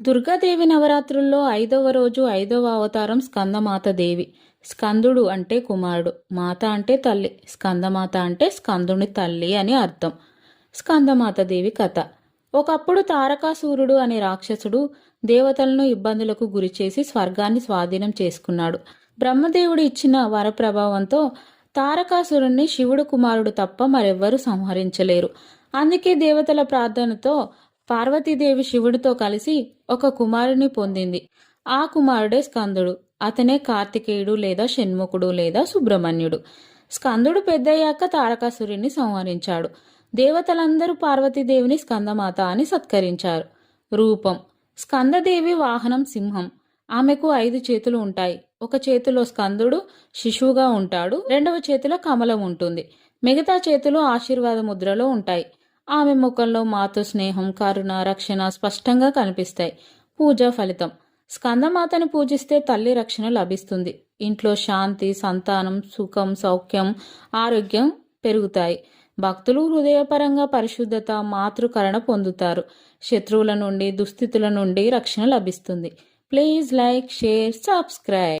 దుర్గాదేవి నవరాత్రుల్లో ఐదవ రోజు ఐదవ అవతారం స్కందమాత దేవి. స్కందుడు అంటే కుమారుడు మాత అంటే తల్లి స్కందమాత అంటే స్కందుని తల్లి అని అర్థం. స్కందమాత దేవి కథ. ఒకప్పుడు తారకాసూరుడు అనే రాక్షసుడు దేవతలను ఇబ్బందులకు గురిచేసి స్వర్గాన్ని స్వాధీనం చేసుకున్నాడు. బ్రహ్మదేవుడు ఇచ్చిన వరప్రభావంతో తారకాసురుణ్ణి శివుడు కుమారుడు తప్ప మరెవ్వరూ సంహరించలేరు. అందుకే దేవతల ప్రార్థనతో పార్వతీదేవి శివుడితో కలిసి ఒక కుమారుని పొందింది. ఆ కుమారుడే స్కందుడు. అతనే కార్తికేయుడు లేదా షణ్ముఖుడు లేదా సుబ్రహ్మణ్యుడు. స్కందుడు పెద్దయ్యాక తారకాసురుణ్ణి సంహరించాడు. దేవతలందరూ పార్వతీదేవిని స్కందమాత అని సత్కరించారు. రూపం. స్కందదేవి వాహనం సింహం. ఆమెకు ఐదు చేతులు ఉంటాయి. ఒక చేతిలో స్కందుడు శిశువుగా ఉంటాడు. రెండవ చేతిలో కమలం ఉంటుంది. మిగతా చేతులు ఆశీర్వాద ముద్రలో ఉంటాయి. ఆమె ముఖంలో మాతృ స్నేహం కరుణ రక్షణ స్పష్టంగా కనిపిస్తాయి. పూజ ఫలితం. స్కందమాతను పూజిస్తే తల్లి రక్షణ లభిస్తుంది. ఇంట్లో శాంతి సంతానం సుఖం సౌఖ్యం ఆరోగ్యం పెరుగుతాయి. భక్తులు హృదయపరంగా పరిశుద్ధత మాతృకరణ పొందుతారు. శత్రువుల నుండి దుస్థితుల నుండి రక్షణ లభిస్తుంది. Please like share subscribe.